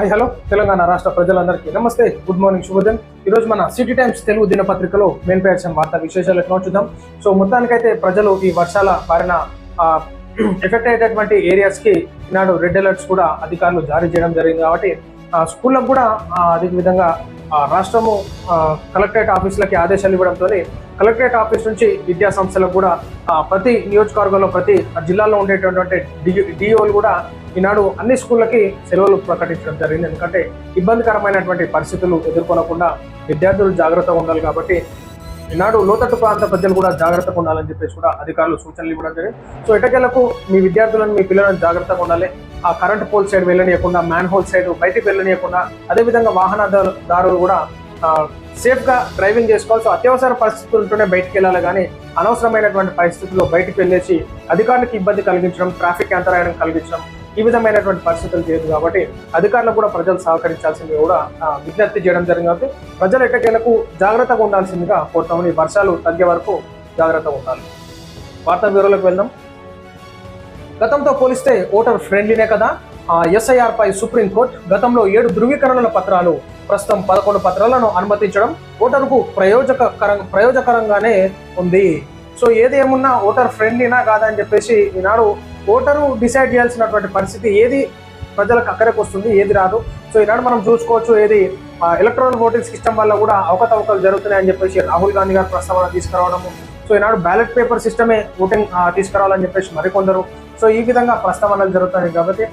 Hi hello Telangana రాష్ట్ర ప్రజలందరికీ నమస్తే. గుడ్ మార్నింగ్ శుభోదయం ఈరోజు మన సిటీ టైమ్స్ తెలుగు దినపత్రికలో మెయిన్ పేర్చిన వార్తా విశేషాలు ఎట్లా చూద్దాం సో మొత్తానికైతే ప్రజలు ఈ వర్షాల బారిన ఎఫెక్ట్ అయ్యేటటువంటి ఏరియాస్కి ఈనాడు రెడ్ అలర్ట్స్ కూడా అధికారులు జారీ చేయడం జరిగింది కాబట్టి స్కూళ్ళకు కూడా అదే విధంగా ఆ, రాష్ట్రము కలెక్టరేట్ ఆఫీసులకి ఆదేశాలు ఇవ్వడంతో కలెక్టరేట్ ఆఫీస్ నుంచి విద్యా సంస్థలకు కూడా ప్రతి నియోజకవర్గంలో ప్రతి జిల్లాలో ఉండేటటువంటి డిఓలు కూడా ఈనాడు అన్ని స్కూళ్ళకి సెలవులు ప్రకటించడం జరిగింది. ఎందుకంటే ఇబ్బందికరమైనటువంటి పరిస్థితులు ఎదుర్కొనకుండా విద్యార్థులు జాగ్రత్తగా ఉండాలి కాబట్టి ఈనాడు లోతట్టు ప్రాంత ప్రజలు కూడా జాగ్రత్తగా ఉండాలని చెప్పేసి కూడా అధికారులు సూచనలు ఇవ్వడం జరిగింది. సో ఎటకెళ్ళకు మీ విద్యార్థులను మీ పిల్లలను జాగ్రత్తగా ఉండాలి. ఆ కరెంట్ పోల్ సైడ్ వెళ్ళనీయకుండా మ్యాన్ హోల్ సైడ్ బయటికి వెళ్ళనీయకుండా అదేవిధంగా వాహనదారులు కూడా సేఫ్గా డ్రైవింగ్ చేసుకోవాలి. సో అత్యవసర పరిస్థితులతోనే బయటికి వెళ్ళాలి కానీ అనవసరమైనటువంటి పరిస్థితుల్లో బయటికి వెళ్ళేసి అధికారులకు ఇబ్బంది కలిగించడం ట్రాఫిక్ అంతరాయడం కలిగించడం ఈ విధమైనటువంటి పరిస్థితులు చేయదు కాబట్టి అధికారులు కూడా ప్రజలు సహకరించాల్సింది కూడా విజ్ఞప్తి చేయడం జరిగింది. కాబట్టి ప్రజలు ఎట్టకేలకు జాగ్రత్తగా ఉండాల్సిందిగా కోరుతామని వర్షాలు తగ్గే వరకు జాగ్రత్తగా ఉండాలి. వార్తా వివరాలకు వెళ్దాం. గతంతో పోలిస్తే ఓటర్ ఫ్రెండ్లీనే కదా? ఎస్ఐఆర్ పై సుప్రీంకోర్టు గతంలో ఏడు ధృవీకరణల పత్రాలు ప్రస్తుతం పదకొండు పత్రాలను అనుమతించడం ఓటరుకు ప్రయోజకకరం ప్రయోజకరంగానే ఉంది. సో ఏది ఏమున్నా ఓటర్ ఫ్రెండ్లీనా కాదా అని చెప్పేసి ఈనాడు ఓటరు డిసైడ్ చేయాల్సినటువంటి పరిస్థితి ఏది ప్రజలకు అక్కడికి వస్తుంది ఏది రాదు. సో ఈనాడు మనం చూసుకోవచ్చు ఏది ఎలక్ట్రానిక్ ఓటింగ్ సిస్టమ్ వల్ల కూడా అవకతవకలు జరుగుతున్నాయని చెప్పేసి రాహుల్ గాంధీ గారు ప్రస్తావన తీసుకురావడము. సో ఈనాడు బ్యాలెట్ పేపర్ సిస్టమే ఓటింగ్ తీసుకురావాలని చెప్పేసి మరికొందరు. సో ఈ విధంగా ప్రస్తావనలు జరుగుతాయి కాబట్టి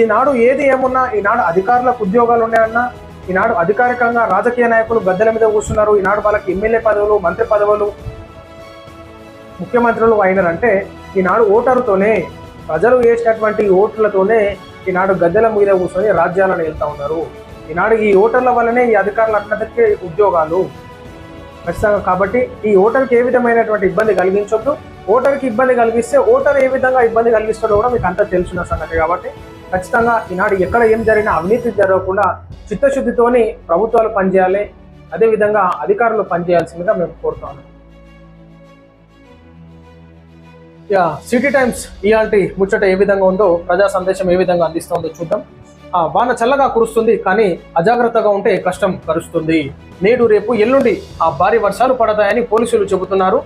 ఈనాడు ఏది ఏమున్నా ఈనాడు అధికారులకు ఉద్యోగాలు ఉన్నాయన్నా ఈనాడు అధికారికంగా రాజకీయ నాయకులు గద్దెల మీద కూర్చున్నారు. ఈనాడు వాళ్ళకి ఎమ్మెల్యే పదవులు మంత్రి పదవులు ముఖ్యమంత్రులు అయినారంటే ఈనాడు ఓటరుతోనే ప్రజలు వేసినటువంటి ఓట్లతోనే ఈనాడు గద్దెల మీద కూర్చొని రాజ్యాలను వెళ్తా ఉన్నారు. ఈనాడు ఈ ఓటర్ల వల్లనే ఈ అధికారులు అన్నదಕ್ಕೆ ఉద్యోగాలు ఖచ్చితంగా కాబట్టి ఈ ఓటర్కి ఏ విధమైనటువంటి ఇబ్బంది కలిగించొద్దు. ఓటర్కి ఇబ్బంది కలిగిస్తే ఓటర్ ఏ విధంగా ఇబ్బంది కలిగిస్తాడో కూడా మీకు అంతా తెలుసున్న సంగతి కాబట్టి ఖచ్చితంగా ఈనాడు ఎక్కడ ఏం జరిగినా అవినీతి జరగకుండా చిత్తశుద్ధితోని ప్రభుత్వాలు పనిచేయాలి. అదేవిధంగా అధికారులు పనిచేయాల్సిందిగా మేము కోరుతాము యా సిటీ టైమ్స్ ఇలాంటి ముచ్చట ఏ విధంగా ఉందో ప్రజా సందేశం ఏ విధంగా అందిస్తుందో చూద్దాం. ఆ వాన చల్లగా కురుస్తుంది కానీ అజాగ్రత్తగా ఉంటే కష్టం కరుస్తుంది. నేడు రేపు ఎల్లుండి ఆ భారీ వర్షాలు పడతాయని పోలీసులు చెబుతున్నారు.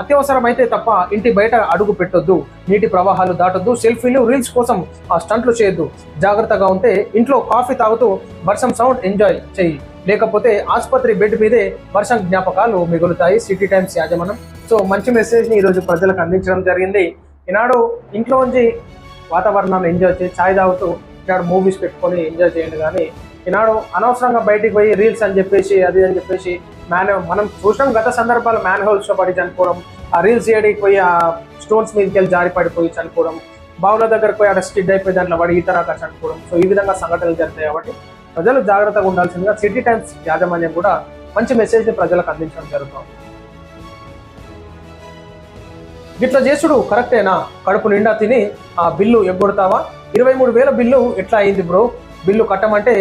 అత్యవసరమైతే తప్ప ఇంటి బయట అడుగు పెట్టొద్దు నీటి ప్రవాహాలు దాటొద్దు సెల్ఫీలు రీల్స్ కోసం ఆ స్టంట్లు చేయొద్దు. జాగ్రత్తగా ఉంటే ఇంట్లో కాఫీ తాగుతూ వర్షం సౌండ్ ఎంజాయ్ చెయ్యి. లేకపోతే ఆసుపత్రి బెడ్ మీదే వర్షం జ్ఞాపకాలు మిగులుతాయి. సిటీ టైమ్స్ యాజమానం సో మంచి మెసేజ్ని ఈరోజు ప్రజలకు అందించడం జరిగింది. ఈనాడు ఇంట్లో నుంచి వాతావరణాన్ని ఎంజాయ్ చేసి ఛాయ్ తాగుతూ ఈనాడు మూవీస్ పెట్టుకొని ఎంజాయ్ చేయండి కానీ ఈనాడు అనవసరంగా బయటికి పోయి రీల్స్ అని చెప్పేసి అది అని చెప్పేసి మ్యాన్ మనం చూసినాం గత సందర్భాలు మ్యాన్ హోల్స్లో పడి చనిపోవడం ఆ రీల్స్ చేయడానికి పోయి ఆ స్టోన్స్ మీదకి వెళ్ళి జారి పడిపోయి చనిపోవడం బావుల దగ్గరకు పోయి అక్కడ స్కిడ్ అయిపోయి దాంట్లో పడి ఈత చనిపోవడం. సో ఈ విధంగా సంఘటనలు జరుగుతాయి కాబట్టి ప్రజలు జాగ్రత్తగా ఉండాల్సిందిగా సిటీ టైమ్స్ యాజమాన్యం కూడా మంచి మెసేజ్ని ప్రజలకు అందించడం జరుగుతుంది. ఇట్లా చేసుడు కరెక్టేనా? కడుపు నిండా తిని ఆ బిల్లు ఎగ్గొడతావా? ఇరవై మూడు వేల బిల్లు ఎట్లా అయింది బ్రో? బిల్లు కట్టమంటే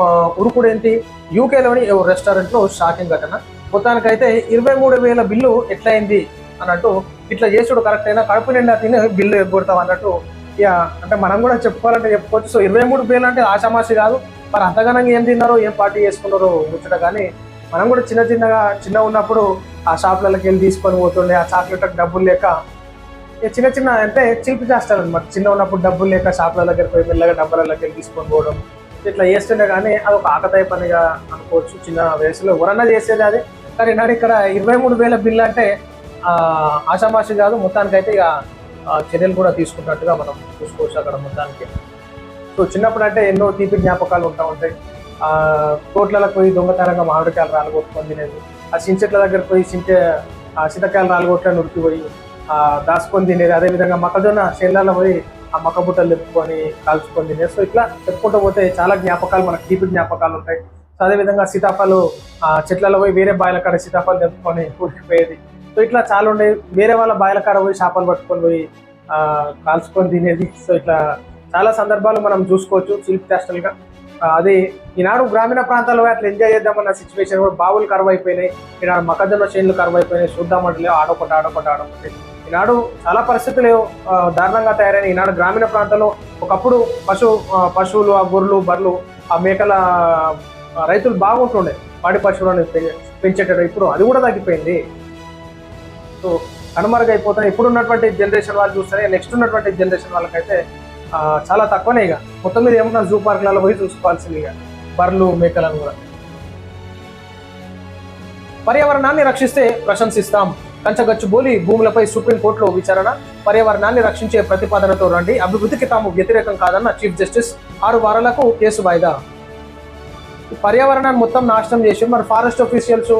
ఆ, ఉరుకుడేంటి? యూకేలోని ఓ రెస్టారెంట్లో షాకింగ్ ఘటన. మొత్తానికైతే ఇరవై మూడు వేల బిల్లు ఎట్లయింది అన్నట్టు ఇట్లా చేసుడు కరెక్టేనా కడుపు నిండా తిని బిల్లు ఎగ్గొడతాం అన్నట్టు ఇక అంటే మనం కూడా చెప్పుకోవాలంటే చెప్పుకోవచ్చు. సో ఇరవై మూడు వేలు అంటే ఆషామాషి కాదు. మరి అంతగానంగా ఏం తిన్నారో? ఏం పార్టీ చేసుకున్నారో? ముచ్చట కానీ మనం కూడా చిన్న చిన్నగా చిన్న ఉన్నప్పుడు ఆ షాప్లకి వెళ్ళి తీసుకొని పోతుండే. ఆ చాక్లెట్ డబ్బులు లేక ఇక చిన్న చిన్న అంటే చిలిపి చేస్తారు అనమాట చిన్న ఉన్నప్పుడు డబ్బులు లేక షాప్ల దగ్గరికి పోయి మెల్లగా డబ్బులకి వెళ్ళి తీసుకొని పోవడం. ఇట్లా చేస్తుండే కానీ అది ఒక ఆకతాయి పనిగా అనుకోవచ్చు చిన్న వయసులో. ఎవరన్నా చేసేది అది. కానీ నాడు ఇక్కడ ఇరవై మూడు వేల బిల్లు అంటే ఆషామాషి కాదు మొత్తానికైతే ఇక ఆ, చర్యలు కూడా తీసుకున్నట్టుగా మనం చూసుకోవచ్చు అక్కడ మొత్తానికి. సో చిన్నప్పుడు అంటే ఎన్నో తీపి జ్ఞాపకాలు ఉంటా ఉంటాయి. కోట్లలో తోట్లకు పోయి దొంగతనంగా మామిడికాయలు రాలగొట్టుకొని తినేది. ఆ సించెట్ల దగ్గర పోయి సించె ఆ సీతకాయలు రాలగొట్ల నురికిపోయి దాచుకొని తినేది. అదేవిధంగా మొక్కజొన్న చేళ్ళలో పోయి ఆ మొక్క బుట్టలు తెప్పుకొని కాల్చుకొని తినే. సో ఇట్లా చెప్పుకుంటూ పోతే చాలా జ్ఞాపకాలు మనకు తీపి జ్ఞాపకాలు ఉంటాయి. సో అదేవిధంగా సీతాఫలు చెట్లలో పోయి వేరే బాయిల కాడ సీతాఫలు తెప్పుకొని కూలిపోయేది సో ఇట్లా చాలా ఉండేది వేరే వాళ్ళ బాయిల కాడ పోయి చేపలు పట్టుకొని పోయి కాల్చుకొని తినేది. సో ఇట్లా చాలా సందర్భాలు మనం చూసుకోవచ్చు చిలిపి చేష్టలుగా అది ఈనాడు గ్రామీణ ప్రాంతాల్లో అట్లా ఎంజాయ్ చేద్దామన్న సిచ్యువేషన్ కూడా బావులు కరువు అయిపోయినాయి ఈనాడు మొక్కజొన్న చేనులు కరువు అయిపోయినాయి చూద్దామంటే ఆడొకటి ఆడొకటి ఆడొకటి. ఈనాడు చాలా పరిస్థితులు దారుణంగా తయారైన ఈనాడు గ్రామీణ ప్రాంతాల్లో ఒకప్పుడు పశు పశువులు ఆ గొర్రెలు బర్రెలు ఆ మేకల రైతులు బాగుంటుండే. పాడి పశువులను పెంచేటట్టు ఇప్పుడు అది కూడా తగ్గిపోయింది. సో కనుమరుగైపోతున్నాయి. ఇప్పుడు ఉన్నటువంటి జనరేషన్ వాళ్ళు చూస్తే నెక్స్ట్ ఉన్నటువంటి జనరేషన్ వాళ్ళకైతే చాలా తక్కువనే ఇక. మొత్తం మీద ఏమన్నా జూ పార్కులలో పోయి చూసుకోవాల్సింది ఇక. బర్రెలు మేకలను కూడా. పర్యావరణాన్ని రక్షిస్తే ప్రశంసిస్తాం. కంచగచ్చుబోలి భూములపై సుప్రీంకోర్టులో విచారణ పర్యావరణాన్ని రక్షించే ప్రతిపాదనతో రండి. అభివృద్ధికి తాము వ్యతిరేకం కాదన్న చీఫ్ జస్టిస్ ఆరు వారాలకు కేసు వాయిదా. పర్యావరణాన్ని మొత్తం నాశనం చేసి మరి ఫారెస్ట్ ఆఫీషియల్స్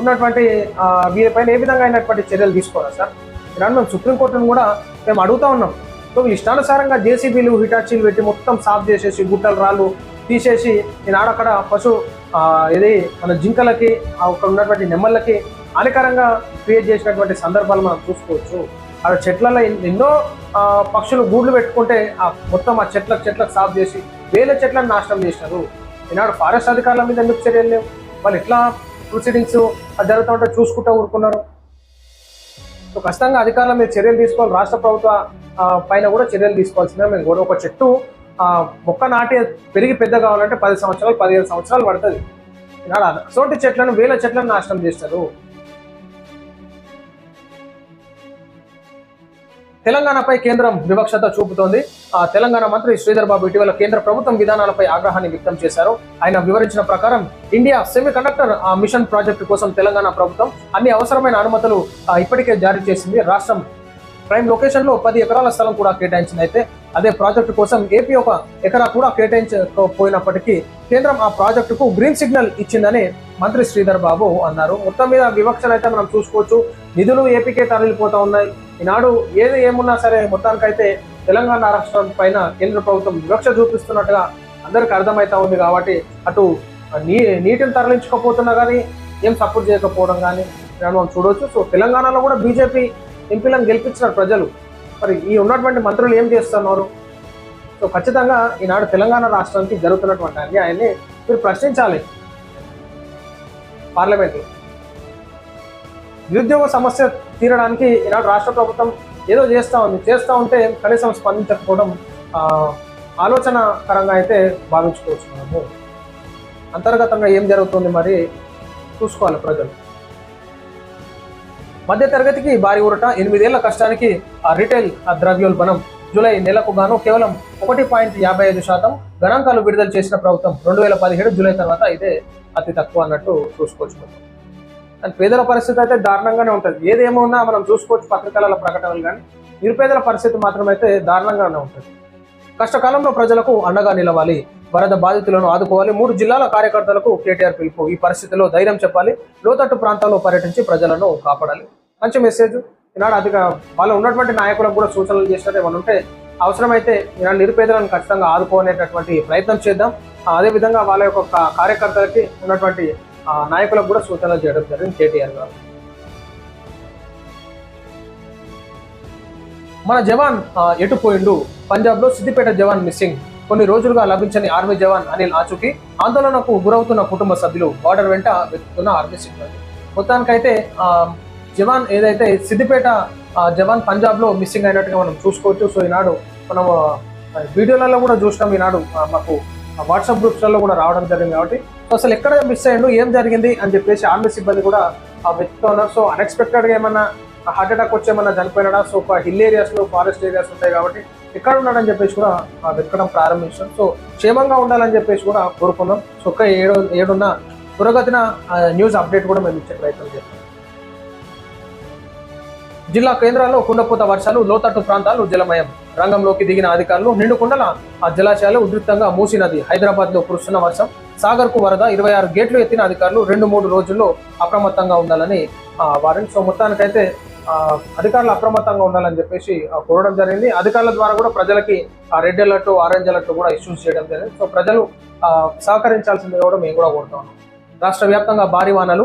ఉన్నటువంటి వీరి వీరిపైన ఏ విధంగా అయినటువంటి చర్యలు తీసుకోవాలా సార్? ఇలాంటి మేము సుప్రీంకోర్టును కూడా మేము అడుగుతా ఉన్నాం. సో వీళ్ళు ఇష్టానుసారంగా జేసీబీలు హిటాచీలు పెట్టి మొత్తం సాఫ్ చేసేసి గుట్టలు రాళ్ళు తీసేసి నేను ఆడక్కడ పశు ఇది మన జింకలకి ఆ అక్కడ ఉన్నటువంటి నెమ్మళ్ళకి హానికరంగా క్రియేట్ చేసినటువంటి సందర్భాలు మనం చూసుకోవచ్చు. అక్కడ చెట్లలో ఎన్నో పక్షులు గూడ్లు పెట్టుకుంటే ఆ మొత్తం ఆ చెట్లకు చెట్లకు సాఫ్ చేసి వేల చెట్లను నాశనం చేసినారు. ఈనాడు ఫారెస్ట్ అధికారుల మీద ఎందుకు చర్యలు లేవు? వాళ్ళు ఎట్లా ప్రొసీడింగ్స్ జరుగుతూ ఉంటే చూసుకుంటూ ఊరుకున్నారు? సో ఖచ్చితంగా అధికారుల మీద చర్యలు తీసుకోవాలి. రాష్ట్ర ప్రభుత్వ పైన కూడా చర్యలు తీసుకోవాల్సిందే మేము కూడా ఒక చెట్టు మొక్క నాటి పెరిగి పెద్ద కావాలంటే పది సంవత్సరాలు పదిహేను సంవత్సరాలు పడుతుంది. ఈనాడు అటువంటి చెట్లను వేల చెట్లను నాశనం చేస్తారు. తెలంగాణపై కేంద్రం వివక్షత చూపుతోంది. ఆ తెలంగాణ మంత్రి శ్రీధర్ బాబు ఇటీవల కేంద్ర ప్రభుత్వం విధానాలపై ఆగ్రహాన్ని వ్యక్తం చేశారు. ఆయన వివరించిన ప్రకారం India semiconductor mission project కోసం తెలంగాణ ప్రభుత్వం అన్ని అవసరమైన అనుమతులు ఇప్పటికే జారీ చేసింది. రాష్ట్రం ప్రైమ్ లొకేషన్లో పది ఎకరాల స్థలం కూడా కేటాయించింది. అయితే అదే ప్రాజెక్టు కోసం ఏపీ ఒక ఎకరా కూడా కేటాయించకపోయినప్పటికీ కేంద్రం ఆ ప్రాజెక్టుకు గ్రీన్ సిగ్నల్ ఇచ్చిందని మంత్రి శ్రీధర్ బాబు అన్నారు. మొత్తం మీద వివక్షను అయితే మనం చూసుకోవచ్చు. నిధులు ఏపీకే తరలిపోతా ఉన్నాయి. ఈనాడు ఏది ఏమున్నా సరే మొత్తానికైతే తెలంగాణ రాష్ట్రం పైన కేంద్ర ప్రభుత్వం వివక్ష చూపిస్తున్నట్టుగా అందరికి అర్థమవుతా ఉంది కాబట్టి అటు నీ నీటిని తరలించకపోతున్నా కానీ ఏం సపోర్ట్ చేయకపోవడం కానీ మనం చూడవచ్చు సో తెలంగాణలో కూడా బీజేపీ ఎంపీలను గెలిపించిన ప్రజలు. మరి ఈ ఉన్నటువంటి మంత్రులు ఏం చేస్తున్నారు? సో ఖచ్చితంగా ఈనాడు తెలంగాణ రాష్ట్రానికి జరుగుతున్నటువంటి అన్యాయాన్ని మీరు ప్రశ్నించాలి. పార్లమెంట్లో. నిరుద్యోగ సమస్య తీరడానికి ఈనాడు రాష్ట్ర ప్రభుత్వం ఏదో చేస్తూ ఉంది. చేస్తూ ఉంటే కనీసం స్పందించకపోవడం ఆలోచనకరంగా అయితే భావించుకోవచ్చు మనము అంతర్గతంగా ఏం జరుగుతుంది మరి చూసుకోవాలి ప్రజలు. మధ్య తరగతికి భారీ ఊరట ఎనిమిదేళ్ళ కష్టానికి ఆ రిటైల్ ఆ ద్రవ్యోల్బణం. జూలై నెలకు గాను కేవలం ఒకటి పాయింట్ యాభై ఐదు శాతం గణాంకాలు విడుదల చేసిన ప్రభుత్వం రెండు వేల పదిహేడు జూలై తర్వాత ఇదే అతి తక్కువ అన్నట్టు చూసుకోవచ్చు. అండ్ పేదల పరిస్థితి అయితే దారుణంగానే ఉంటుంది. ఏదేమన్నా మనం చూసుకోవచ్చు పత్రికల ప్రకటనలు కానీ నిరుపేదల పరిస్థితి మాత్రం అయితే దారుణంగానే ఉంటుంది. కష్టకాలంలో ప్రజలకు అండగా నిలవాలి వరద బాధితులను ఆదుకోవాలి మూడు జిల్లాల కార్యకర్తలకు కేటీఆర్ పిలుపు. ఈ పరిస్థితిలో ధైర్యం చెప్పాలి లోతట్టు ప్రాంతాల్లో పర్యటించి ప్రజలను కాపాడాలి. మంచి మెసేజ్ ఈనాడు అధిక వాళ్ళు ఉన్నటువంటి నాయకులకు కూడా సూచనలు చేసినట్టు ఏమైనా ఉంటే అవసరమైతే ఈనాడు నిరుపేదలను ఖచ్చితంగా ఆదుకోనేటటువంటి ప్రయత్నం చేద్దాం. అదేవిధంగా వాళ్ళ యొక్క కార్యకర్తలకి ఉన్నటువంటి నాయకులకు కూడా సూచనలు చేయడం జరిగింది కేటీఆర్ గారు. మన జవాన్ ఎటు పోయిండు? పంజాబ్లో సిద్దిపేట జవాన్ మిస్సింగ్. కొన్ని రోజులుగా లభించని ఆర్మీ జవాన్ అనిల్ ఆచూకి ఆందోళనకు గురవుతున్న కుటుంబ సభ్యులు బార్డర్ వెంట వెతుకుతున్న ఆర్మీ సిబ్బంది. మొత్తానికైతే జవాన్ ఏదైతే సిద్దిపేట జవాన్ పంజాబ్లో మిస్సింగ్ అయినట్టుగా మనం చూసుకోవచ్చు. సో ఈనాడు మనం వీడియోలలో కూడా చూసినాం. ఈనాడు మాకు వాట్సాప్ గ్రూప్స్లలో కూడా రావడం జరిగింది కాబట్టి అసలు ఎక్కడ మిస్ అయ్యిండు? ఏం జరిగింది? అని చెప్పేసి ఆర్మీ సిబ్బంది కూడా ఆ, వెతుకుతూ ఉన్నారు. సో అన్ఎక్స్పెక్టెడ్గా ఏమన్నా హార్ట్ అటాక్ వచ్చి ఏమన్నా చనిపోయినాడా? సో ఒక హిల్ ఏరియాస్లో ఫారెస్ట్ ఏరియాస్ ఉంటాయి కాబట్టి ఎక్కడ ఉన్నాడని చెప్పేసి కూడా ఆ, వెతకడం ప్రారంభించాం సో క్షేమంగా ఉండాలని చెప్పేసి కూడా కోరుకున్నాం. సో ఒక ఏడు ఏడున్న పురోగతిన న్యూస్ అప్డేట్ కూడా మేము ఇచ్చే ప్రయత్నం చేస్తాం జిల్లా కేంద్రాల్లో కుండపోత వర్షాలు లోతట్టు ప్రాంతాలు జలమయం. రంగంలోకి దిగిన అధికారులు నిండుకుండల ఆ జలాశయాలు ఉధృతంగా మూసినది. హైదరాబాద్లో కురుస్తున్న వర్షం. సాగర్కు వరద ఇరవై ఆరు గేట్లు ఎత్తిన అధికారులు రెండు మూడు రోజుల్లో అప్రమత్తంగా ఉండాలని వారిని. సో మొత్తానికైతే అధికారులు అప్రమత్తంగా ఉండాలని చెప్పేసి కోరడం జరిగింది. అధికారుల ద్వారా కూడా ప్రజలకి ఆ రెడ్ అలర్ట్ ఆరెంజ్ అలర్ట్ కూడా ఇష్యూస్ చేయడం జరిగింది. సో ప్రజలు సహకరించాల్సింది కూడా మేము కూడా కోరుతాం రాష్ట్ర వ్యాప్తంగా భారీ వానలు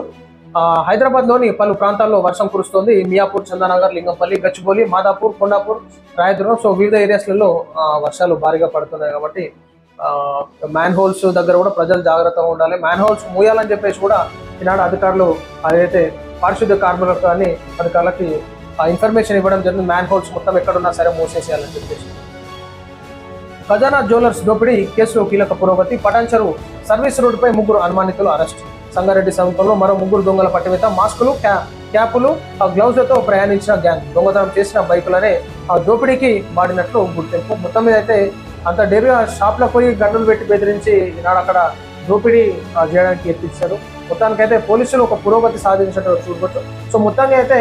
హైదరాబాద్లోని హైదరాబాద్లోని పలు ప్రాంతాల్లో వర్షం కురుస్తోంది. మియాపూర్ చందానగర్ లింగంపల్లి గచ్చిబౌలి మాదాపూర్ కొండాపూర్ రాయదుర్గం. సో వివిధ ఏరియాస్లలో వర్షాలు భారీగా పడుతున్నాయి కాబట్టి మ్యాన్ హోల్స్ దగ్గర కూడా ప్రజలు జాగ్రత్తగా ఉండాలి. మ్యాన్ హోల్స్ మూయాలని చెప్పేసి కూడా ఈనాడు అధికారులు అదైతే పారిశుద్ధ్య కార్మికులకు కానీ అధికారులకి ఇన్ఫర్మేషన్ ఇవ్వడం జరిగింది. మ్యాన్ హోల్స్ మొత్తం ఎక్కడున్నా సరే మూసేసేయాలని చెప్పేసి. ఖజానా జ్యువెలర్స్ దోపిడీ కేసులో కీలక పురోగతి. పటాన్చెరు సర్వీస్ రోడ్డుపై ముగ్గురు అనుమానితులు అరెస్ట్. సంగారెడ్డి సమీపంలో మరో ముగ్గురు దొంగల పట్టివేత మాస్కులు క్యా- క్యాపులు ఆ గ్లౌజులతో ప్రయాణించిన గ్యాంగ్. దొంగతనం చేసిన బైకులనే ఆ దోపిడీకి మాడినట్లు గుర్తింపు. మొత్తం మీద అయితే అంత డేరుగా షాప్లో పోయి గంటలు పెట్టి బెదిరించి ఈనాడు అక్కడ దోపిడీ చేయడానికి ఎత్తించారు మొత్తానికైతే పోలీసులు ఒక పురోగతి సాధించినట్టు చూడవచ్చు. సో మొత్తంగా అయితే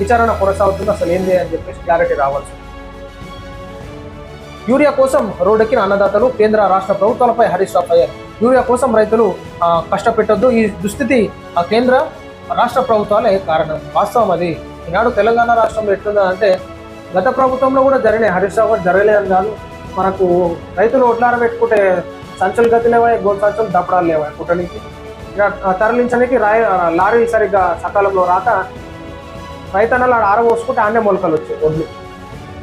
విచారణ కొనసాగుతుంది. అసలు ఏంది అని చెప్పేసి క్లారిటీ రావాల్సి యూరియా కోసం రోడ్డెక్కిన అన్నదాతలు కేంద్ర రాష్ట్ర ప్రభుత్వాలపై హరీష్ రాఫ్ అయ్యారు యూరియా కోసం రైతులు కష్టపెట్టొద్దు. ఈ దుస్థితి ఆ కేంద్ర రాష్ట్ర ప్రభుత్వాలే కారణం. వాస్తవం అది. ఈనాడు తెలంగాణ రాష్ట్రంలో ఎట్లుందంటే గత ప్రభుత్వంలో కూడా జరిగినాయి. హరీష్ రావు గారు జరగలేదని కాదు మనకు రైతులు ఒట్లార పెట్టుకుంటే సంచులు గతి లేవా గోల్ సంచులు దప్పడాలు లేవా కుట్టడానికి తరలించడానికి రాయ లారీ సరిగ్గా సకాలంలో రాక రైతన్నలు ఆడ ఆరబోసుకుంటే ఆనే మొలకలు వచ్చాయి. ఒడ్లు.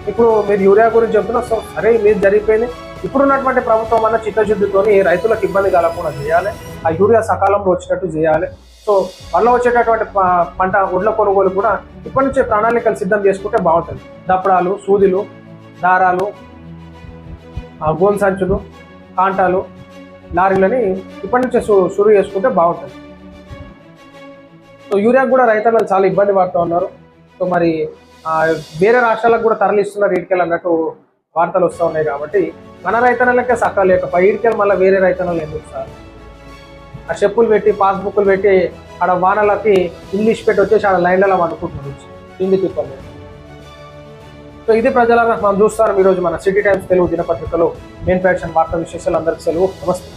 ఇప్పుడు మీరు యూరియా గురించి చెప్తున్నా సో సరే మీరు జరిగిపోయింది. ఇప్పుడున్నటువంటి ప్రభుత్వం అన్న చిత్తశుద్ధితోని రైతులకు ఇబ్బంది కలగకుండా చేయాలి. ఆ యూరియా సకాలంలో వచ్చినట్టు చేయాలి. సో వల్ల వచ్చేటటువంటి పంట ఒడ్ల కొనుగోలు కూడా ఇప్పటి నుంచే ప్రణాళికలు సిద్ధం చేసుకుంటే బాగుంటుంది. దప్పడాలు సూదిలు దారాలు గోన్ సంచులు కాంటాలు లారీలని ఇప్పటి నుంచే షురు చేసుకుంటే బాగుంటుంది. సో యూరియా కూడా రైతులు చాలా ఇబ్బంది పడుతూ ఉన్నారు. సో మరి వేరే రాష్ట్రాలకు కూడా తరలిస్తున్నారు ఇటుకెళ్ళి అన్నట్టు వార్తలు వస్తూ ఉన్నాయి కాబట్టి మన రైతన్నలకే సక్క లేక ఈడికెళ్ళి మళ్ళీ వేరే రైతన్నలు ఎందుకు సార్? ఆ చెప్పులు పెట్టి పాస్బుక్లు పెట్టి ఆడ వానలకి ఇంగ్లీష్ పెట్టి వచ్చేసి ఆడ లైన్లలో అనుకుంటున్నారు హిందీ పీపుల్ సో ఇది ప్రజల మనం చూస్తారు ఈరోజు మన సిటీ టైమ్స్ తెలుగు దినపత్రికలో మెయిన్ ప్యాక్షన్ వార్తా విశేషాలు అందరికీ సెలవు నమస్తే.